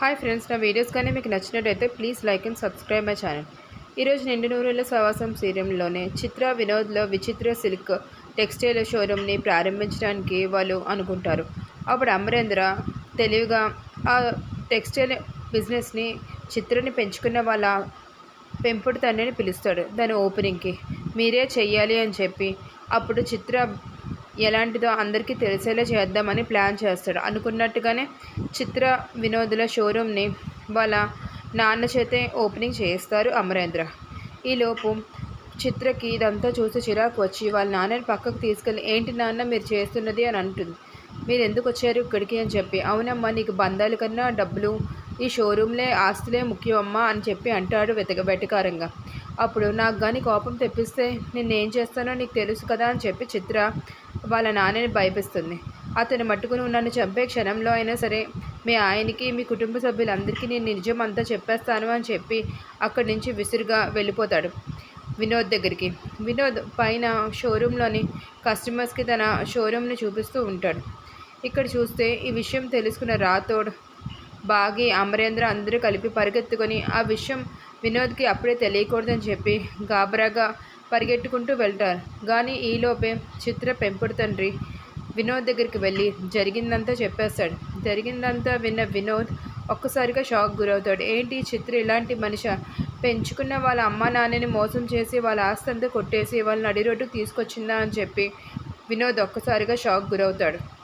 Hi friends నా videos కానీ మీకు నచ్చినట్టయితే please like and subscribe my channel. ఈరోజు నిండు నూరుల సవాసం సీరియల్లోనే చిత్ర వినోద్లో విచిత్ర సిల్క్ టెక్స్టైల్ షోరూమ్ని ప్రారంభించడానికి వాళ్ళు అనుకుంటారు. అప్పుడు అమరేంద్ర తెలివిగా ఆ టెక్స్టైల్ బిజినెస్ని చిత్రని పెంచుకున్న వాళ్ళ పెంపుడు తండ్రిని పిలుస్తాడు. దాని ఓపెనింగ్కి మీరే చెయ్యాలి అని చెప్పి అప్పుడు చిత్ర ఎలాంటిదో అందరికీ తెలిసేలా చేద్దామని ప్లాన్ చేస్తాడు. అనుకున్నట్టుగానే చిత్ర వినోదుల షోరూమ్ని వాళ్ళ నాన్న చేతే ఓపెనింగ్ చేస్తారు అమరేంద్ర. ఈలోపు చిత్రకి ఇదంతా చూసి చిరాకు వచ్చి వాళ్ళ నాన్నని పక్కకు తీసుకెళ్ళి ఏంటి నాన్న మీరు చేస్తున్నది? అని అంటుంది. మీరు ఎందుకు వచ్చారు ఇక్కడికి? అని చెప్పి అవునమ్మా నీకు బంధాల కన్నా డబ్బులు ఈ షోరూమ్లే ఆస్తులే ముఖ్యమమ్మా అని చెప్పి అంటాడు వెతక వెటకారంగా. అప్పుడు నాకు కానీ కోపం తెప్పిస్తే నేను ఏం చేస్తానో నీకు తెలుసు కదా అని చెప్పి చిత్ర వాళ్ళ నాన్నని భయపిస్తుంది. అతను మట్టుకుని నన్ను చంపే క్షణంలో అయినా సరే మీ ఆయనకి మీ కుటుంబ సభ్యులందరికీ నేను నిజం అంతా చెప్పేస్తాను అని చెప్పి అక్కడి నుంచి విసురుగా వెళ్ళిపోతాడు వినోద్ దగ్గరికి. వినోద్ పైన షోరూంలోని కస్టమర్స్కి తన షోరూమ్ని చూపిస్తూ ఉంటాడు. ఇక్కడ చూస్తే ఈ విషయం తెలుసుకున్న రాథోడ్ బాగి అమరేంద్ర అందరూ కలిపి పరిగెత్తుకొని ఆ విషయం వినోద్కి అప్పుడే తెలియకూడదని చెప్పి గాబరాగా పరిగెట్టుకుంటూ వెళ్తారు. కానీ ఈలోపే చిత్ర పెంపుడు తండ్రి వినోద్ దగ్గరికి వెళ్ళి జరిగిందంతా చెప్పేస్తాడు. జరిగిందంతా విన్న వినోద్ ఒక్కసారిగా షాక్ గురవుతాడు. ఏంటి ఈ చిత్ర ఇలాంటి మనిషి? పెంచుకున్న వాళ్ళ అమ్మ నాన్నని మోసం చేసి వాళ్ళ ఆస్తి అంతా కొట్టేసి వాళ్ళని అడి రోడ్డుకు తీసుకొచ్చిందా అని చెప్పి వినోద్ ఒక్కసారిగా షాక్ గురవుతాడు.